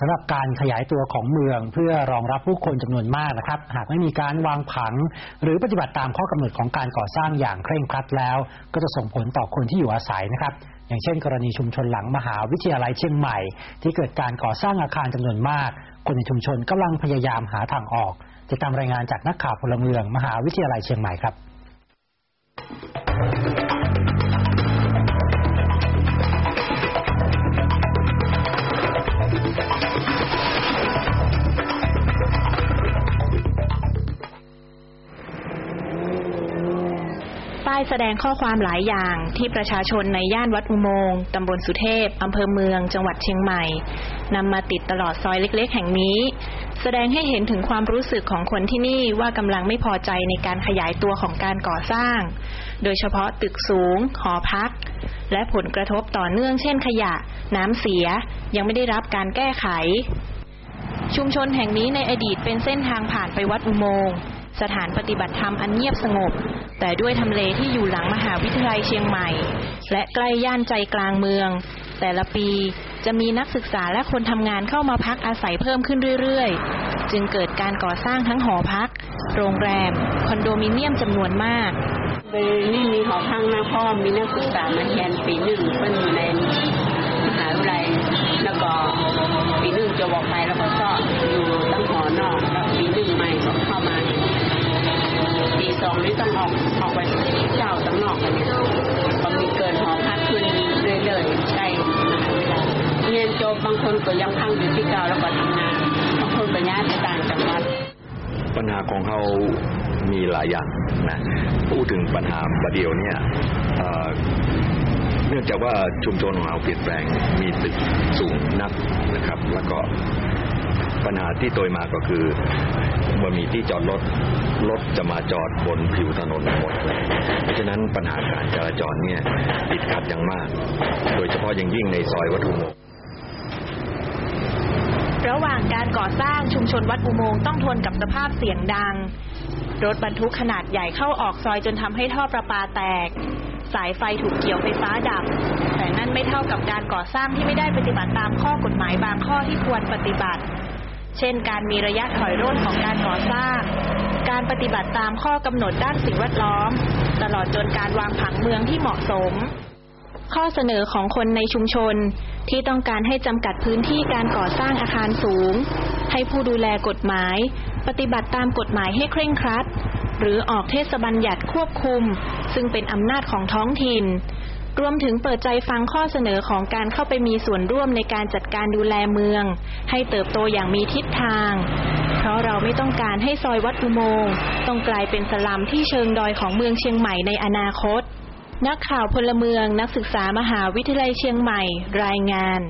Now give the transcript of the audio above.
สำหรับการขยายตัวของเมืองเพื่อรองรับผู้คนจำนวนมากนะครับ หากไม่มีการวางผัง หรือปฏิบัติตามข้อกำหนดของการก่อสร้างอย่างเคร่งครัดแล้ว ก็จะส่งผลต่อคนที่อยู่อาศัยนะครับ อย่างเช่น กรณีชุมชนหลังมหาวิทยาลัยเชียงใหม่ ที่เกิดการก่อสร้างอาคารจำนวนมาก คนในชุมชนกำลังพยายามหาทางออกติดตามรายงานจากนักข่าวพลเมือง มหาวิทยาลัยเชียงใหม่ครับ ป้ายแสดงข้อความหลายอย่างที่ประชาชนในย่านวัดอุโมงค์ตำบลสุเทพอำเภอเมือง จังหวัดเชียงใหม่นำมาติดตลอดซอยเล็ก ๆ แห่งนี้ แสดงให้เห็นถึงความรู้สึกของคนที่นี่ว่ากำลังไม่พอใจในการขยายตัวของการก่อสร้าง โดยเฉพาะตึกสูง หอพัก และผลกระทบต่อเนื่องเช่นขยะ น้ำเสีย ยังไม่ได้รับการแก้ไข ชุมชนแห่งนี้ในอดีตเป็นเส้นทางผ่านไปวัดอุโมงค์ สถานปฏิบัติธรรมอันเงียบสงบ แต่ด้วยทำเลที่อยู่หลังมหาวิทยาลัยเชียงใหม่ และใกล้ย่านใจกลางเมือง แต่ละปีจะมีนักศึกษาและคนทำงานเข้ามาพักอาศัยเพิ่มขึ้นเรื่อยๆ จึงเกิดการก่อสร้างทั้งหอพัก โรงแรม คอนโดมิเนียมจำนวนมากนี่มีหอพักนะพ่อมีนักศึกษามาแทนปีหนึ่งเพิ่นอยู่ใน ปีสองนี่ต้องออกออกไปเจ้าตั้งนอกกันเนี่ยก็มีเกินหอพักขึ้นเรื่อยๆใกล้เรียนจบบางคนก็ยังพังอยู่ที่เก่าแล้วก็ทำงานบางคนก็ย้ายไปต่างจังหวัดปัญหาของเขามีหลายอย่างนะพูดถึงปัญหาประเดียวเนี่ยเอ่อเนื่องจากว่าชุมชนของเราเปลี่ยนแปลงมีตึกสูงนักนะครับ แล้วก็ ปัญหาที่โดยมาก็คือมื่อมีที่จอดรถรถจะมาจอดบนผิวถนนหมดเลยเพราะฉะนั้นปัญหาการจราจรเนี่ยติดขัดอย่างมาก โดยเฉพาะอย่างยิ่งในซอยวัดอุโมงค์ระหว่างการก่อสร้างชุมชนวัดอุโมงค์ต้องทนกับสภาพเสียงดัง รถบรรทุกขนาดใหญ่เข้าออกซอยจนทำให้ท่อประปาแตก สายไฟถูกเกี่ยวไฟฟ้าดับ แต่นั่นไม่เท่ากับการก่อสร้างที่ไม่ได้ปฏิบัติตามข้อกฎหมายบางข้อที่ควรปฏิบัติ เช่น การมีระยะถอยร่นของการก่อสร้าง การปฏิบัติตามข้อกำหนดด้านสิ่งแวดล้อม ตลอดจนการวางผังเมืองที่เหมาะสม ข้อเสนอของคนในชุมชนที่ต้องการให้จำกัดพื้นที่การก่อสร้างอาคารสูง ให้ผู้ดูแลกฎหมาย ปฏิบัติตามกฎหมายให้เคร่งครัด หรือออกเทศบัญญัติควบคุม ซึ่งเป็นอำนาจของท้องถิ่น รวมถึงเปิดใจฟังข้อเสนอของการเข้าไปมีส่วนร่วมในการจัดการดูแลเมือง ให้เติบโตอย่างมีทิศทาง เพราะเราไม่ต้องการให้ซอยวัดอุโมงต้องกลายเป็นสลัมที่เชิงดอยของเมืองเชียงใหม่ในอนาคต นักข่าวพลเมืองนักศึกษามหาวิทยาลัยเชียงใหม่ รายงาน